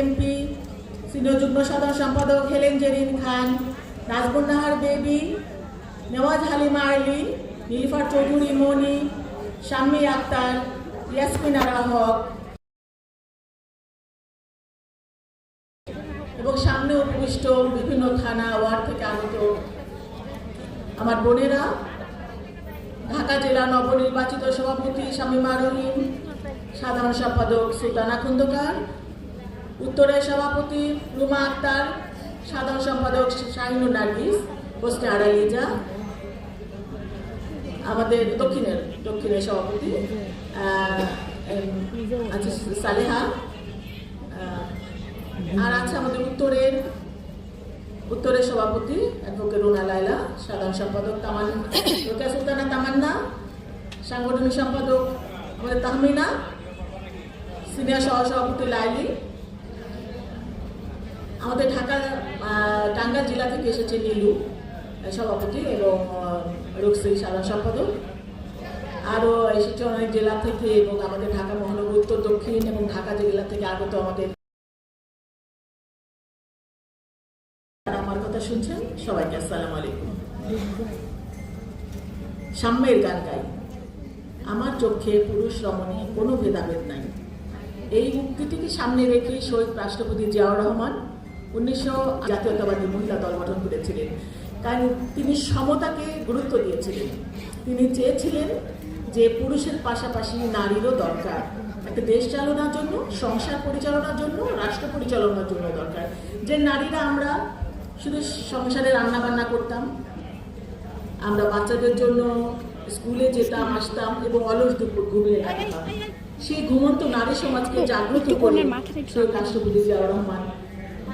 MP, senior যুগ্ম সাধারণ সম্পাদক হেলেন জেরিন খান নাজবুন্নাহার দেবী নেওয়াজ হালিমা আলী নীলিফার চৌধুরী মনি, শাম্মী আক্তার, ইয়াসমিন আরা হক এবং সামনে উপবিষ্ট বিভিন্ন থানা ওয়ার্ড থেকে আগত আমার বোনেরা, ঢাকা জেলা নবনির্বাচিত সভাপতি শামীমা রহিম, সাধারণ সম্পাদক সুলতানা খন্দকার উত্তরের সভাপতি রুমা আক্তার, সাধারণ সম্পাদক শাহিনুর নার্গিস হোসনে আড়াইজা আমাদের দক্ষিণের দক্ষিণের সভাপতি আছে সালেহা আর আছে আমাদের উত্তরের উত্তরের সভাপতি, অ্যাডভোকেট রুনা লাইলা সাধারণ সম্পাদক তামান রোকেয়া সুলতানা তামান্না, সাংগঠনিক সম্পাদক আমাদের তাহমিনা, সিনিয়র সহসভাপতি লাইলি আমাদের ঢাকা টাঙ্গাইল জেলা থেকে এসেছে নীলু সভাপতি এবং রুকসি সাধারণ সম্পাদক। আরও এসেছে অনেক জেলা থেকে এবং আমাদের ঢাকা মহানগর, উত্তর, দক্ষিণ এবং ঢাকা জেলা থেকে আগত আমাদের আমার কথা শুনছেন? সবাইকে আসসালামু আলাইকুম। সাম্যের গান গাই। আমার চোখে পুরুষ রমণী, কোনো ভেদাভেদ নাই। এই উক্তিটিকে সামনে রেখে শহীদ রাষ্ট্রপতি জিয়াউর রহমান উনিশশো জাতীয়তাবাদী মহিলা দল গঠন করেছিলেন। কারণ তিনি সমতাকে গুরুত্ব দিয়েছিলেন। তিনি চেয়েছিলেন যে পুরুষের পাশাপাশি নারীরও দরকার। একটা দেশ চালানোর জন্য সংসার পরিচালনার জন্য রাষ্ট্র পরিচালনার জন্য দরকার। যে নারীরা আমরা শুধু সংসারে রান্না বান্না করতাম আমরা বাচ্চাদের জন্য স্কুলে যেতাম আসতাম এবং অলস দুপুর ঘুমিয়ে থাকতাম। সেই ঘুমন্ত নারী সমাজকে জাগ্রত করে শহীদ রাষ্ট্রপতি জিয়াউর রহমান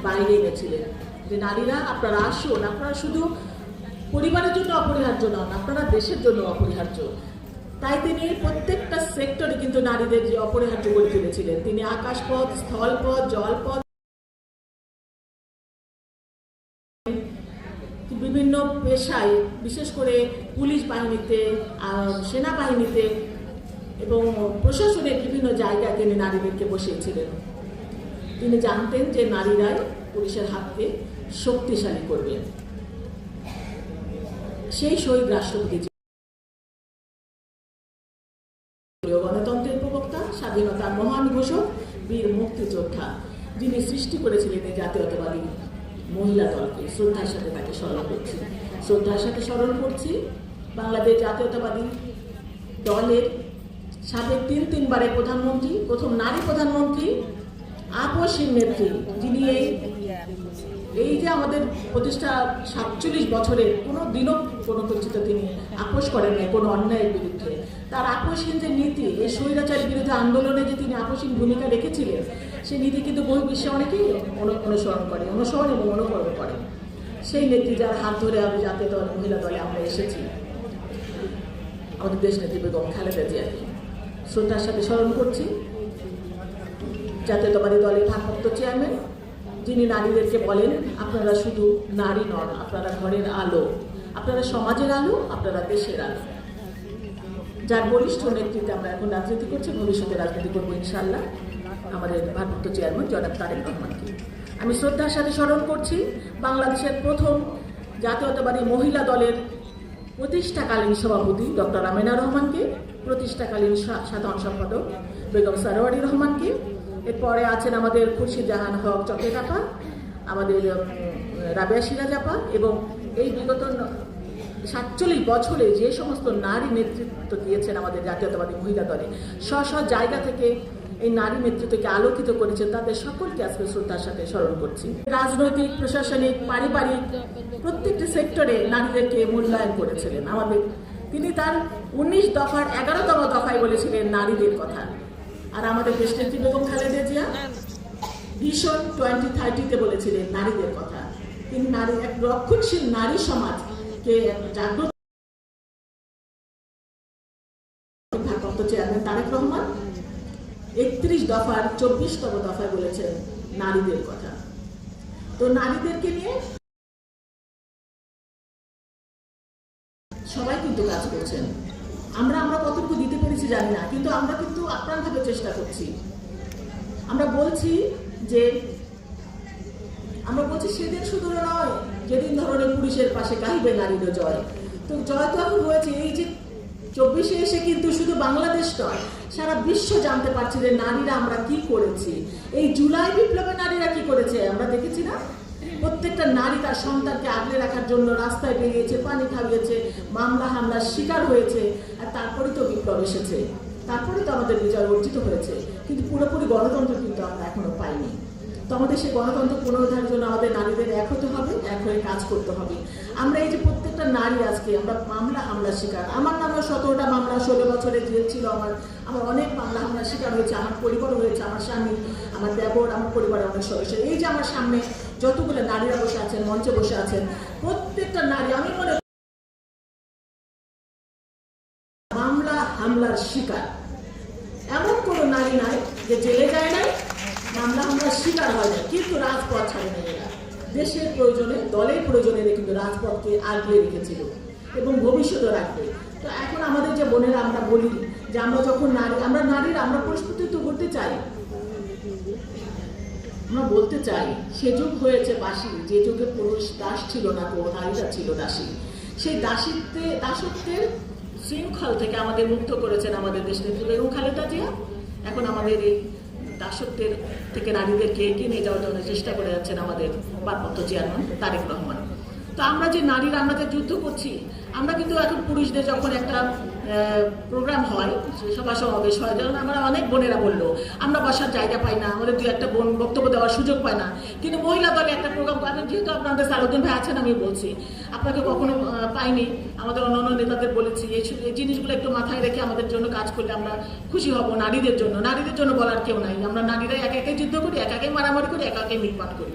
বাইরে গেছিলেন। যে নারীরা, আপনারা আসুন, আপনারা শুধু পরিবারের জন্য অপরিহার্য নন, আপনারা দেশের জন্য অপরিহার্য। তাই তিনি প্রত্যেকটা সেক্টরে কিন্তু নারীদের যে অপরিহার্য করে তুলেছিলেন। তিনি আকাশপথ, স্থলপথ, জলপথ, বিভিন্ন পেশায়, বিশেষ করে পুলিশ বাহিনীতে সেনাবাহিনীতে এবং প্রশাসনের বিভিন্ন জায়গায় তিনি নারীদেরকে বসিয়েছিলেন। তিনি জানতেন যে নারীরাই পুলিশের হাতকে শক্তিশালী করবে। সেই শহীদ রাষ্ট্রপতি গণতন্ত্রের প্রবক্তা, স্বাধীনতার মহান ঘোষক, বীর মুক্তিযোদ্ধা, যিনি সৃষ্টি করেছিলেন এই জাতীয়তাবাদী মহিলা দলকে, শ্রদ্ধার সাথে তাকে স্মরণ করছি। শ্রদ্ধার সাথে স্মরণ করছি বাংলাদেশ জাতীয়তাবাদী দলের সাবেক তিন তিনবারের প্রধানমন্ত্রী, প্রথম নারী প্রধানমন্ত্রী আপসীর নেত্রী, যিনি এই এই যে আমাদের প্রতিষ্ঠা সাতচল্লিশ বছরে কোনো দিনও কোনো কিছুতে তিনি আপোষ করেন নাই কোনো অন্যায়ের বিরুদ্ধে। তার আপোষহীন যে নীতি, এই স্বৈরাচারের বিরুদ্ধে আন্দোলনে যে তিনি আপোষহীন ভূমিকা রেখেছিলেন, সেই নীতি কিন্তু বহু বিশ্বে অনেকেই অনু- অনুসরণ করে, অনুসরণ এবং অনুকরণ করে। সেই নেত্রী যার হাত ধরে আমি জাতীয় দল, মহিলা দলে আমরা এসেছি। আমাদের দেশ নেত্রী বেগম খালেদা জিয়াকে। শ্রদ্ধার সাথে স্মরণ করছি। জাতীয়তাবাদী দলের ভারপ্রাপ্ত চেয়ারম্যান, যিনি নারীদেরকে বলেন, আপনারা শুধু নারী নন, আপনারা ঘরের আলো। আপনারা সমাজের আলো, আপনারা দেশের আলো। যার বলিষ্ঠ নেতৃত্বে আমরা এখন রাজনীতি করছি, ভবিষ্যতে রাজনীতি করব ইনশাল্লাহ আমাদের ভারপ্রাপ্ত চেয়ারম্যান জনাব তারেক রহমানকে। আমি শ্রদ্ধার সাথে স্মরণ করছি, বাংলাদেশের প্রথম জাতীয়তাবাদী মহিলা দলের প্রতিষ্ঠাকালীন সভাপতি ডক্টর আমিনা রহমানকে, প্রতিষ্ঠাকালীন সাধারণ সম্পাদক বেগম সারোয়ারি রহমানকে এরপরে আছেন আমাদের খুরশিদ জাহান হক চক্রেকাপা আমাদের উম, রাবেয়া সিরাজাপা এবং এই বিগত সাতচল্লিশ বছরে যে সমস্ত নারী নেতৃত্ব দিয়েছেন আমাদের জাতীয়তাবাদী মহিলা দলে স্ব স্ব জায়গা থেকে এই নারী নেতৃত্বকে আলোকিত করেছেন তাদের সকলকে আজকে শ্রদ্ধার সাথে স্মরণ করছি। রাজনৈতিক প্রশাসনিক পারিবারিক প্রত্যেকটি সেক্টরে নারীদেরকে মূল্যায়ন করেছিলেন। আমাদের তিনি তার উনিশ দফার এগারোতম দফায় বলেছিলেন নারীদের কথা। আর আমাদের দেশনেত্রী বেগম খালেদা জিয়া? ভীষণ টোয়েন্টি থার্টিতে বলেছিলেন নারীদের কথা। তিনি নারী, এক রক্ষণশীল নারী সমাজকে জাগ্রত চেয়ারম্যান তারেক রহমান একত্রিশ দফার, চব্বিশতম দফায় বলেছেন নারীদের কথা। তো নারীদেরকে নিয়ে সবাই কিন্তু কাজ করছেন। আমরা আমরা কতটুকু দিতে পেরেছি জানি না, কিন্তু আমরা কিন্তু আপ্রাণভাবে চেষ্টা করছি। আমরা বলছি যে, আমরা বলছি সেদিন শুধু নয়, যেদিন ধরনের পুরুষের পাশে গাইবে নারীরও জয়। তো জয় তো এখন হয়েছে, এই যে চব্বিশে এসে কিন্তু শুধু বাংলাদেশ নয়, সারা বিশ্ব জানতে পারছে যে নারীরা আমরা কি করেছি। এই জুলাই বিপ্লবে নারীরা কি করেছে, আমরা দেখেছি না? প্রত্যেকটা নারী তার সন্তানকে আগলে রাখার জন্য রাস্তায় বেরিয়েছে, পানি খাইয়েছে, মামলা হামলার শিকার হয়েছে, আর তারপরে তো বিপ্লব এসেছে। তারপরে তো আমাদের বিজয় অর্জিত হয়েছে। কিন্তু পুরোপুরি গণতন্ত্র কিন্তু আমরা এখনও পাইনি। তো আমাদের সেই গণতন্ত্র পুনরুদ্ধারের জন্য আমাদের নারীদের এক হতে হবে, এক হয়ে কাজ করতে হবে। আমরা এই যে প্রত্যেকটা নারী আজকে, আমরা মামলা হামলার শিকার। আমার নামে সতেরোটা মামলা, ষোলো বছরে জেল ছিল আমার। আমার অনেক মামলা হামলার শিকার হয়েছে, আমার পরিবার হয়েছে, আমার স্বামী, আমার দেবর, আমার পরিবারের অনেক সদস্য। এই যে আমার সামনে যতগুলো নারীরা বসে আছেন, মঞ্চে বসে আছেন, প্রত্যেকটা নারী, আমি মনে মামলা, হামলার শিকার। এমন কোনো নারী নাই যে জেলে যায় নাই, মামলা, হামলার শিকার হয় না কিন্তু রাজপথ ছাড়ে না এরা। দেশের প্রয়োজনে, দলের প্রয়োজনে কিন্তু রাজপথকে আগলে রেখেছিল এবং ভবিষ্যতে রাখবে। তো এখন আমাদের যে বোনেরা, আমরা বলি যে আমরা যখন নারী, আমরা নারীরা, আমরা প্রস্তুতি তো করতে চাই। আমরা বলতে চাই, সে যুগ হয়েছে বাসি, যে যুগে পুরুষ দাস ছিল না তো নারীরা ছিল দাসী। সেই দাসিত্বে, দাসত্বের শৃঙ্খল থেকে আমাদের মুক্ত করেছেন আমাদের দেশ নেত্রী খালেদা জিয়া। এখন আমাদের এই দাসত্বের থেকে নারীদেরকে এগিয়ে নিয়ে যাওয়ার জন্য চেষ্টা করে যাচ্ছেন আমাদের ভারপ্রাপ্ত চেয়ারম্যান তারেক রহমান। তো আমরা যে নারীরা, আমরা যে যুদ্ধ করছি আমরা কিন্তু এখন পুরুষদের যখন একটা প্রোগ্রাম হয়, সভা সমাবেশ হয় যেমন আমরা অনেক বোনেরা বলল, আমরা বসার জায়গা পাই না, আমাদের দু একটা বোন বক্তব্য দেওয়ার সুযোগ পায় না। কিন্তু মহিলা দলে একটা প্রোগ্রাম করেন যেহেতু আপনাদের সালুদ্দিন ভাই আছেন আমি বলছি, আপনাকে কখনো পাইনি। আমাদের অন্য অন্য নেতাদের বলেছি, এই জিনিসগুলো একটু মাথায় রেখে আমাদের জন্য কাজ করলে আমরা খুশি হব নারীদের জন্য। নারীদের জন্য বলার কেউ নাই। আমরা নারীরা একা একে যুদ্ধ করি, একা একাই মারামারি করি, একা একাই মিটমাট করি।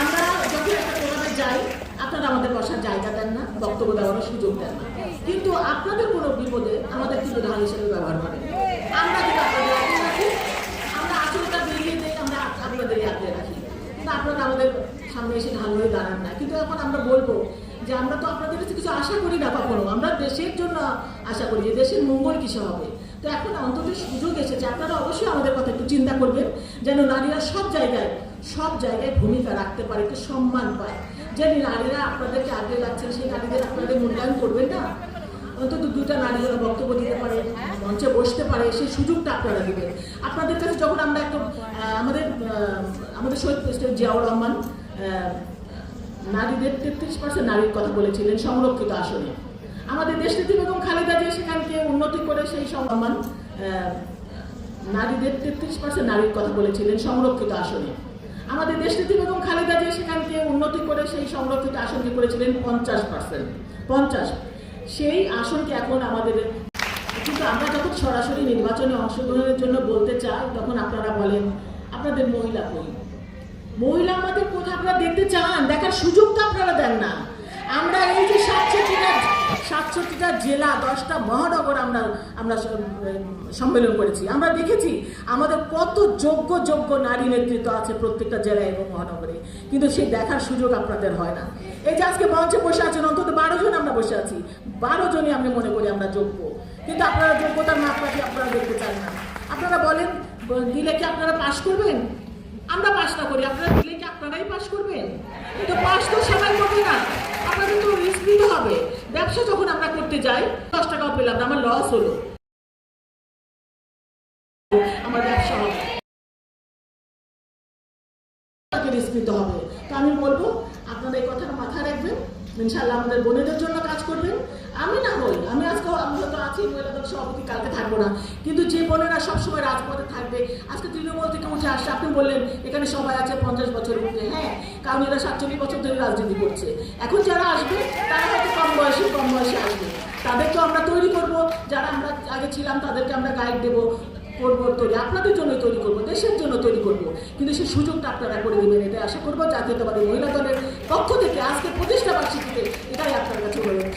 আমরা যখন একটা প্রোগ্রামে যাই আপনারা আমাদের বসার জায়গা দেন না, বক্তব্য দেওয়ার সুযোগ দেন না। কিন্তু আপনাদের কোনো বিপদে আমাদের কিন্তু ঢাল হিসেবে ব্যবহার করেন আমরা আমরা রাখি। কিন্তু আপনারা আমাদের সামনে এসে হয়ে দাঁড়ান না। কিন্তু এখন আমরা বলব যে আমরা তো আপনাদের কাছে কিছু আশা করি না কখনো। আমরা দেশের জন্য আশা করি যে দেশের মঙ্গল কিসে হবে? তো এখন অন্তত সুযোগ এসেছে। আপনারা অবশ্যই আমাদের কথা একটু চিন্তা করবেন যেন নারীরা সব জায়গায় সব জায়গায় ভূমিকা রাখতে পারে, একটু সম্মান পায়। যে নারীরা আপনাদেরকে আগে লাগছেন সেই নারীদের আপনাদের মূল্যায়ন করবেন না? অন্তত দুটা নারী যেন বক্তব্য দিতে পারে, মঞ্চে বসতে পারে, সেই সুযোগটা আপনারা দেবেন। আপনাদের কাছে যখন আমরা একটু আমাদের আমাদের শহীদ প্রেসিডেন্ট জিয়াউর রহমান নারীদের তেত্রিশ পার্সেন্ট নারীর কথা বলেছিলেন সংরক্ষিত আসনে। আমাদের দেশনীতি বেগম খালেদা যে সেখানকে উন্নতি করে সেই সম্মান নারীদের তেত্রিশ পার্সেন্ট নারীর কথা বলেছিলেন সংরক্ষিত আসনে। আমাদের দেশনীতি বেগম খালেদা যে সেখানকে উন্নতি করে সেই সংরক্ষিত আসনকে করেছিলেন পঞ্চাশ পার্সেন্ট। পঞ্চাশ। সেই আসনকে এখন আমাদের, কিন্তু আমরা যখন সরাসরি নির্বাচনে অংশগ্রহণের জন্য বলতে চাই, তখন আপনারা বলেন, আপনাদের মহিলা কই? মহিলা আমাদের কোথায়? আপনারা দেখতে চান, দেখার সুযোগটা আপনারা দেন না। আমরা এই যে সাতষট্টিটা সাতষট্টিটা জেলা, দশটা মহানগর আমরা আমরা সম্মেলন করেছি। আমরা দেখেছি আমাদের কত যোগ্য যোগ্য নারী নেতৃত্ব আছে প্রত্যেকটা জেলায় এবং মহানগরে। কিন্তু সেই দেখার সুযোগ আপনাদের হয় না। এই যে আজকে মঞ্চে বসে আছেন, অন্তত বারো জন আমরা বসে আছি। বারো জনই আমি মনে করি আমরা যোগ্য। কিন্তু আপনারা যোগ্যতার মাপকাঠি আপনারা দেখতে চান না। আপনারা বলেন দিলে কি আপনারা পাশ করবেন? আমরা পাস না করি, আপনারা দিলে কি আপনারাই পাশ করবেন? কিন্তু পাশ তো সবাই করবে না। আপনাদের তো রিস্ক হবে। ব্যবসা যখন আমরা করতে যাই, দশ টাকাও পেলাম না, আমার লস হলো। আমার ব্যবসা হবে। হবে। তো আমি বলব, আপনারা এই কথাটা মাথায় রাখবেন। ইনশাল্লাহ আমাদের বোনেদের জন্য কাজ করবেন। আমি না হই, আমি আজকে আমি হয়তো আছি মহিলাদের সভাপতি, কালকে থাকব না। কিন্তু যে বোনেরা সবসময় রাজপথে থাকবে, আজকে তৃণমূল থেকে উঠে আসছে, আপনি বললেন, এখানে সবাই আছে পঞ্চাশ বছরের মধ্যে হ্যাঁ কারণ এরা সাতচল্লিশ বছর ধরে রাজনীতি করছে। এখন যারা আসবে, তারা হয়তো কম বয়সে কম বয়সে আসবে। তাদেরকেও আমরা তৈরি করব, যারা আমরা আগে ছিলাম, তাদেরকে আমরা গাইড দেবো। করব, তৈরি, আপনাদের জন্য তৈরি করব, দেশের জন্য তৈরি করব। কিন্তু সেই সুযোগটা আপনারা করে দেবেন এটা আশা করব জাতীয়তাবাদী মহিলা দলের পক্ষ থেকে, আজকে প্রতিষ্ঠা বার্ষিকীতে এটাই আপনার কাছে বলবেন